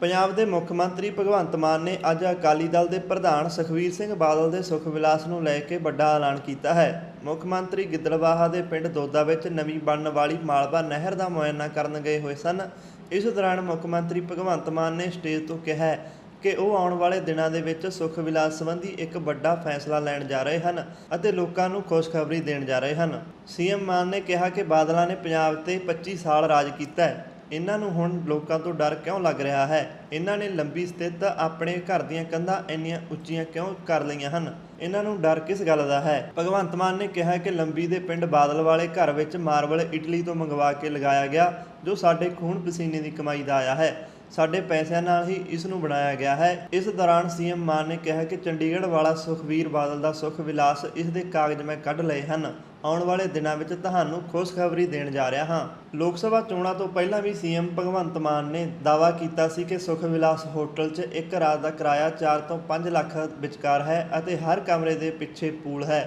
ਪੰਜਾਬ ਦੇ ਮੁੱਖ ਮੰਤਰੀ ਭਗਵੰਤ ਮਾਨ ਨੇ ਅੱਜ ਅਕਾਲੀ ਦਲ ਦੇ ਪ੍ਰਧਾਨ ਸੁਖਬੀਰ ਸਿੰਘ ਬਾਦਲ ਦੇ ਸੁਖ ਵਿਲਾਸ ਨੂੰ ਲੈ ਕੇ ਵੱਡਾ ਐਲਾਨ ਕੀਤਾ ਹੈ। ਮੁੱਖ ਮੰਤਰੀ ਗਿੱਦੜਵਾਹਾ ਦੇ ਪਿੰਡ ਦੋਦਾ ਵਿੱਚ ਨਵੀਂ ਬਣਨ ਵਾਲੀ ਮਾਲਵਾ ਨਹਿਰ ਦਾ ਮੁਆਇਨਾ ਕਰਨ ਗਏ ਹੋਏ ਸਨ। ਇਸ ਦੌਰਾਨ ਮੁੱਖ ਮੰਤਰੀ ਭਗਵੰਤ ਮਾਨ ਨੇ ਸਟੇਜ ਤੋਂ ਕਿਹਾ ਕਿ ਉਹ ਆਉਣ ਵਾਲੇ ਦਿਨਾਂ ਦੇ ਵਿੱਚ ਸੁਖ ਵਿਲਾਸ ਸੰਬੰਧੀ ਇੱਕ ਵੱਡਾ ਫੈਸਲਾ ਲੈਣ ਜਾ ਰਹੇ ਹਨ ਅਤੇ ਲੋਕਾਂ ਨੂੰ ਖੁਸ਼ਖਬਰੀ ਦੇਣ ਜਾ ਰਹੇ ਹਨ। ਸੀਐਮ ਮਾਨ ਨੇ ਕਿਹਾ ਕਿ ਬਾਦਲਾਂ ਨੇ ਪੰਜਾਬ ਤੇ 25 ਸਾਲ ਰਾਜ ਕੀਤਾ ਹੈ। ਇਹਨਾਂ ਨੂੰ ਹੁਣ ਲੋਕਾਂ ਤੋਂ ਡਰ ਕਿਉਂ ਲੱਗ ਰਿਹਾ ਹੈ? ਇਹਨਾਂ ਨੇ ਲੰਬੀ ਸਥਿਤ ਆਪਣੇ ਘਰ ਦੀਆਂ ਕੰਧਾਂ ਇੰਨੀਆਂ ਉੱਚੀਆਂ ਕਿਉਂ ਕਰ ਲਈਆਂ ਹਨ? ਇਹਨਾਂ ਨੂੰ ਡਰ ਕਿਸ ਗੱਲ ਦਾ ਹੈ? ਭਗਵੰਤ ਮਾਨ ਨੇ ਕਿਹਾ ਕਿ ਲੰਬੀ ਦੇ ਪਿੰਡ ਬਾਦਲ ਵਾਲੇ ਘਰ ਵਿੱਚ ਮਾਰਬਲ ਇਟਲੀ ਤੋਂ ਮੰਗਵਾ ਕੇ ਲਗਾਇਆ ਗਿਆ, ਜੋ ਸਾਡੇ ਖੂਨ ਪਸੀਨੇ ਦੀ ਕਮਾਈ ਦਾ ਆਇਆ ਹੈ। ਸਾਡੇ ਪੈਸਿਆਂ ਨਾਲ ਹੀ ਇਸ ਨੂੰ ਬਣਾਇਆ ਗਿਆ ਹੈ। ਇਸ ਦੌਰਾਨ ਸੀਐਮ ਮਾਨ ਨੇ ਕਿਹਾ ਕਿ ਚੰਡੀਗੜ੍ਹ ਵਾਲਾ ਸੁਖਵੀਰ ਬਾਦਲ ਦਾ ਸੁਖ ਵਿਲਾਸ ਇਸ ਦੇ ਕਾਗਜ਼ ਮੈਂ ਕੱਢ ਲਏ ਹਨ। ਆਉਣ ਵਾਲੇ ਦਿਨਾਂ ਵਿੱਚ ਤੁਹਾਨੂੰ ਖੁਸ਼ਖਬਰੀ ਦੇਣ ਜਾ ਰਿਹਾ ਹਾਂ। ਲੋਕ ਸਭਾ ਚੋਣਾਂ ਤੋਂ ਪਹਿਲਾਂ ਵੀ ਸੀਐਮ ਭਗਵੰਤ ਮਾਨ ਨੇ ਦਾਅਵਾ ਕੀਤਾ ਸੀ ਕਿ ਸੁਖ ਵਿਲਾਸ ਹੋਟਲ 'ਚ ਇੱਕ ਰਾਤ ਦਾ ਕਿਰਾਇਆ 4 ਤੋਂ 5 ਲੱਖ ਵਿਚਕਾਰ ਹੈ ਅਤੇ ਹਰ ਕਮਰੇ ਦੇ ਪਿੱਛੇ ਪੂਲ ਹੈ।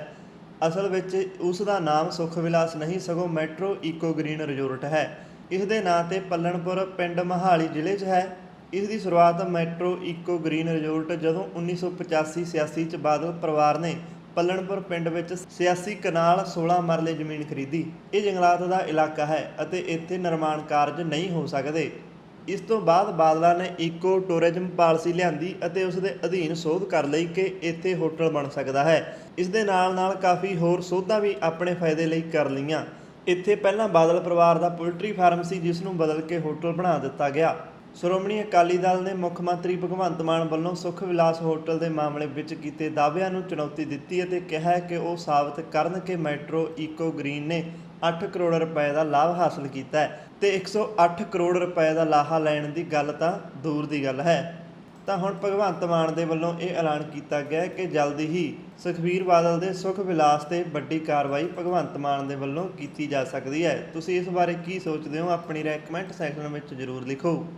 ਅਸਲ ਵਿੱਚ ਉਸ ਦਾ ਨਾਮ ਸੁਖ ਵਿਲਾਸ ਨਹੀਂ, ਸਗੋਂ ਮੈਟਰੋ ਈਕੋ ਗ੍ਰੀਨ ਰਿਜ਼ੋਰਟ ਹੈ। ਇਸ ਦੇ ਨਾਂ ਤੇ ਪੱਲਣਪੁਰ ਪਿੰਡ ਮਹਾਲੀ ਜ਼ਿਲ੍ਹੇ 'ਚ ਹੈ। ਇਸ ਦੀ ਸ਼ੁਰੂਆਤ ਮੈਟਰੋ ਈਕੋ ਗ੍ਰੀਨ ਰਿਜ਼ੋਰਟ ਜਦੋਂ 1985-86 ਚ ਬਾਦਲ ਪਰਿਵਾਰ ਨੇ ਪੱਲਣਪੁਰ ਪਿੰਡ ਵਿੱਚ 86 ਕਨਾਲ 16 ਮਰਲੇ ਜ਼ਮੀਨ ਖਰੀਦੀ। ਇਹ ਜੰਗਲਾਤ ਦਾ ਇਲਾਕਾ ਹੈ ਅਤੇ ਇੱਥੇ ਨਿਰਮਾਣ ਕਾਰਜ ਨਹੀਂ ਹੋ ਸਕਦੇ। ਇਸ ਤੋਂ ਬਾਅਦ ਬਾਦਲਾਂ ਨੇ ਈਕੋ ਟੂਰਿਜ਼ਮ ਪਾਲਿਸੀ ਲਿਆਂਦੀ ਅਤੇ ਉਸ ਦੇ ਅਧੀਨ ਸੋਧ ਕਰ ਲਈ ਕਿ ਇੱਥੇ ਹੋਟਲ ਬਣ ਸਕਦਾ ਹੈ। ਇਸ ਦੇ ਨਾਲ ਨਾਲ ਕਾਫੀ ਹੋਰ ਸੋਧਾਂ ਵੀ ਆਪਣੇ ਫਾਇਦੇ ਲਈ ਕਰ ਲਈਆਂ। ਇੱਥੇ ਪਹਿਲਾਂ ਬਾਦਲ ਪਰਿਵਾਰ ਦਾ ਪੋਲਟਰੀ ਫਾਰਮ ਸੀ, ਜਿਸ ਨੂੰ ਬਦਲ ਕੇ ਹੋਟਲ ਬਣਾ ਦਿੱਤਾ ਗਿਆ। ਸ਼੍ਰੋਮਣੀ ਅਕਾਲੀ ਦਲ ਨੇ ਮੁੱਖ ਮੰਤਰੀ ਭਗਵੰਤ ਮਾਨ ਵੱਲੋਂ ਸੁਖ ਵਿਲਾਸ ਹੋਟਲ ਦੇ ਮਾਮਲੇ ਵਿੱਚ ਕੀਤੇ ਦਾਅਵਿਆਂ ਨੂੰ ਚੁਣੌਤੀ ਦਿੱਤੀ ਅਤੇ ਕਿਹਾ ਕਿ ਉਹ ਸਾਬਤ ਕਰਨ ਕਿ ਮੈਟਰੋ ਈਕੋ ਗ੍ਰੀਨ ਨੇ 8 ਕਰੋੜ ਰੁਪਏ ਦਾ ਲਾਭ ਹਾਸਲ ਕੀਤਾ ਹੈ ਤੇ 108 ਕਰੋੜ ਰੁਪਏ ਦਾ ਲਾਹਾ ਲੈਣ ਦੀ ਗੱਲ ਤਾਂ ਦੂਰ ਦੀ ਗੱਲ ਹੈ। ਤਾਂ ਹੁਣ ਭਗਵੰਤ ਮਾਨ ਦੇ ਵੱਲੋਂ ਇਹ ਐਲਾਨ ਕੀਤਾ ਗਿਆ ਕਿ ਜਲਦੀ ਹੀ ਸੁਖਬੀਰ ਬਾਦਲ ਦੇ ਸੁਖ ਵਿਲਾਸ ਤੇ ਵੱਡੀ ਕਾਰਵਾਈ ਭਗਵੰਤ ਮਾਨ ਦੇ ਵੱਲੋਂ ਕੀਤੀ ਜਾ ਸਕਦੀ ਹੈ। ਤੁਸੀਂ ਇਸ ਬਾਰੇ ਕੀ ਸੋਚਦੇ ਹੋ? ਆਪਣੀ ਰਾਏ ਕਮੈਂਟ ਸੈਕਸ਼ਨ ਵਿੱਚ ਜ਼ਰੂਰ ਲਿਖੋ।